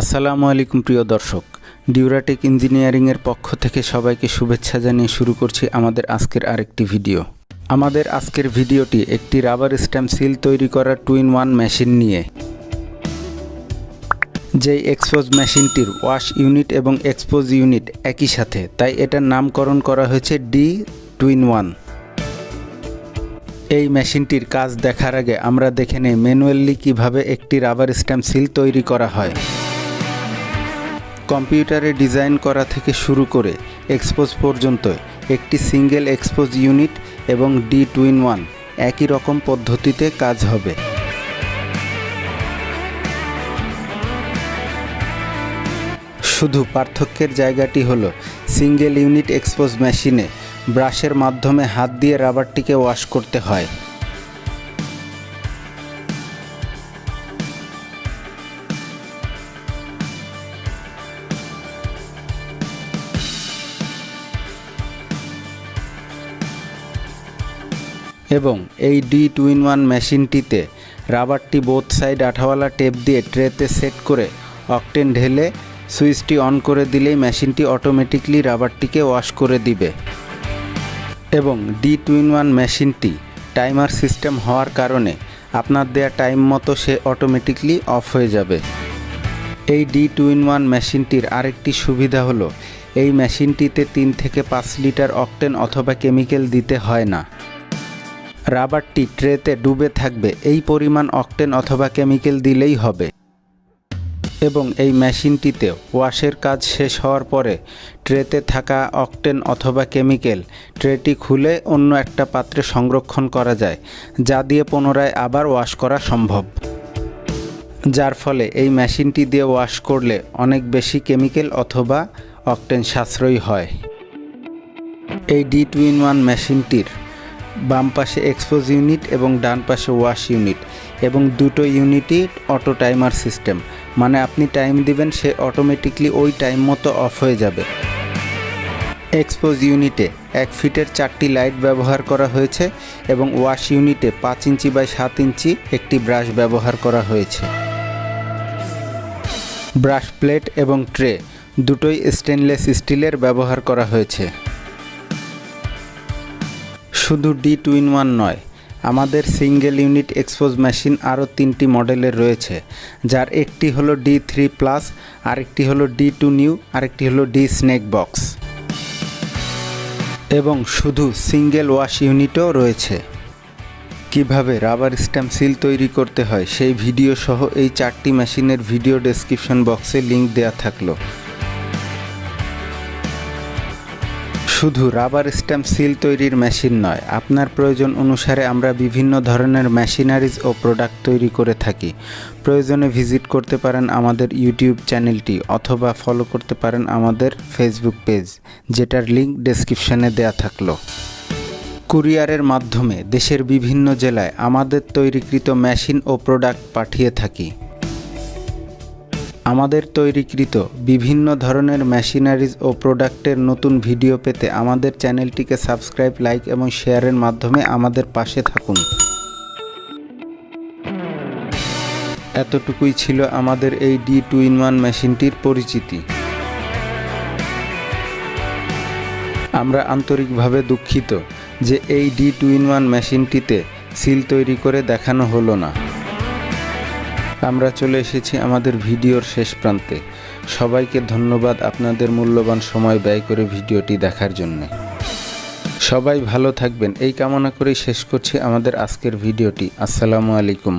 আসসালামু আলাইকুম প্রিয় দর্শক, ডিউরাটেক ইঞ্জিনিয়ারিংয়ের পক্ষ থেকে সবাইকে শুভেচ্ছা জানিয়ে শুরু করছি আমাদের আজকের আরেকটি ভিডিও। আমাদের আজকের ভিডিওটি একটি রাবার স্ট্যাম্প সিল তৈরি করার টু ইন ওয়ান মেশিন নিয়ে। যেই এক্সপোজ মেশিনটির ওয়াশ ইউনিট এবং এক্সপোজ ইউনিট একই সাথে, তাই এটার নামকরণ করা হয়েছে ডি টুইন ওয়ান এই মেশিনটির কাজ দেখার আগে আমরা দেখে নেই ম্যানুয়ালি কীভাবে একটি রাবার স্ট্যাম্প সিল তৈরি করা হয়। কম্পিউটারে ডিজাইন করা থেকে শুরু করে এক্সপোজ পর্যন্ত একটি সিঙ্গেল এক্সপোজ ইউনিট এবং ডি টুইন ওয়ান একই রকম পদ্ধতিতে কাজ হবে। শুধু পার্থক্যের জায়গাটি হলো সিঙ্গেল ইউনিট এক্সপোজ মেশিনে ব্রাশের মাধ্যমে হাত দিয়ে রাবারটিকে ওয়াশ করতে হয়। এবং এই ডি টু ইন ওয়ান মেশিনটিতে রাবারটি বোথ সাইড আঠাওয়ালা টেপ দিয়ে ট্রেতে সেট করে অকটেন ঢেলে সুইচটি অন করে দিলেই মেশিনটি অটোমেটিকলি রাবারটিকে ওয়াশ করে দিবে। এবং ডি টু ইন ওয়ান মেশিনটি টাইমার সিস্টেম হওয়ার কারণে আপনার দেয়া টাইম মতো সে অটোমেটিকলি অফ হয়ে যাবে। এই ডি টু ইন ওয়ান মেশিনটির আরেকটি সুবিধা হলো, এই মেশিনটিতে তিন থেকে পাঁচ লিটার অকটেন অথবা কেমিক্যাল দিতে হয় না। রাবারটি ট্রেতে ডুবে থাকবে। এই পরিমাণ অকটেন অথবা কেমিক্যাল দিলেই হবে। এবং এই মেশিনটিতে ওয়াশের কাজ শেষ হওয়ার পরে ট্রেতে থাকা অকটেন অথবা কেমিক্যাল ট্রেটি খুলে অন্য একটা পাত্রে সংরক্ষণ করা যায়, যা দিয়ে পুনরায় আবার ওয়াশ করা সম্ভব। যার ফলে এই মেশিনটি দিয়ে ওয়াশ করলে অনেক বেশি কেমিক্যাল অথবা অকটেন সাশ্রয়ী হয়। এই ডি টু ইন ওয়ান মেশিনটির বাম পাশে এক্সপোজ ইউনিট এবং ডান পাশে ওয়াশ ইউনিট এবং দুটো ইউনিটই অটো টাইমার সিস্টেম মানে আপনি টাইম দিবেন, সে অটোমেটিকলি ওই টাইম মতো অফ হয়ে যাবে। এক্সপোজ ইউনিটে এক ফিটের চারটি লাইট ব্যবহার করা হয়েছে এবং ওয়াশ ইউনিটে পাঁচ ইঞ্চি বাই সাত ইঞ্চি একটি ব্রাশ ব্যবহার করা হয়েছে। ব্রাশ প্লেট এবং ট্রে দুটোই স্টেনলেস স্টিলের ব্যবহার করা হয়েছে। শুধু ডি টু ইন ওয়ান নয়, আমাদের সিঙ্গেল ইউনিট এক্সপোজ মেশিন আরও তিনটি মডেলের রয়েছে, যার একটি হলো ডি থ্রি প্লাস আরেকটি হলো ডি টু নিউ আরেকটি হলো ডি স্নেক বক্স এবং শুধু সিঙ্গেল ওয়াশ ইউনিটও রয়েছে। কীভাবে রাবার স্ট্যাম্প সিল তৈরি করতে হয়, সেই ভিডিও সহ এই চারটি মেশিনের ভিডিও ডেসক্রিপশন বক্সে লিংক দেওয়া থাকল। শুধু রাবার স্ট্যাম্প সিল তৈরির মেশিন নয়, আপনার প্রয়োজন অনুসারে আমরা বিভিন্ন ধরনের মেশিনারিজ ও প্রোডাক্ট তৈরি করে থাকি। প্রয়োজনে ভিজিট করতে পারেন আমাদের ইউটিউব চ্যানেলটি অথবা ফলো করতে পারেন আমাদের ফেসবুক পেজ যেটার লিঙ্ক ডেসক্রিপশানে দেয়া থাকল। কুরিয়ারের মাধ্যমে দেশের বিভিন্ন জেলায় আমাদের তৈরিকৃত মেশিন ও প্রোডাক্ট পাঠিয়ে থাকি। আমাদের তৈরিকৃত বিভিন্ন ধরনের মেশিনারিজ ও প্রোডাক্টের নতুন ভিডিও পেতে আমাদের চ্যানেলটিকে সাবস্ক্রাইব, লাইক এবং শেয়ারের মাধ্যমে আমাদের পাশে থাকুন। এতটুকুই ছিল আমাদের এই ডি টু ইন ওয়ান মেশিনটির পরিচিতি। আমরা আন্তরিকভাবে দুঃখিত যে এই ডি টু ইন ওয়ান মেশিনটিতে সিল তৈরি করে দেখানো হলো না। আমরা চলে এসেছি আমাদের ভিডিওর শেষ প্রান্তে। সবাইকে ধন্যবাদ আপনাদের মূল্যবান সময় ব্যয় করে ভিডিওটি দেখার জন্যে। সবাই ভালো থাকবেন। এই কামনা করেই শেষ করছি আমাদের আজকের ভিডিওটি। আসসালামু আলাইকুম।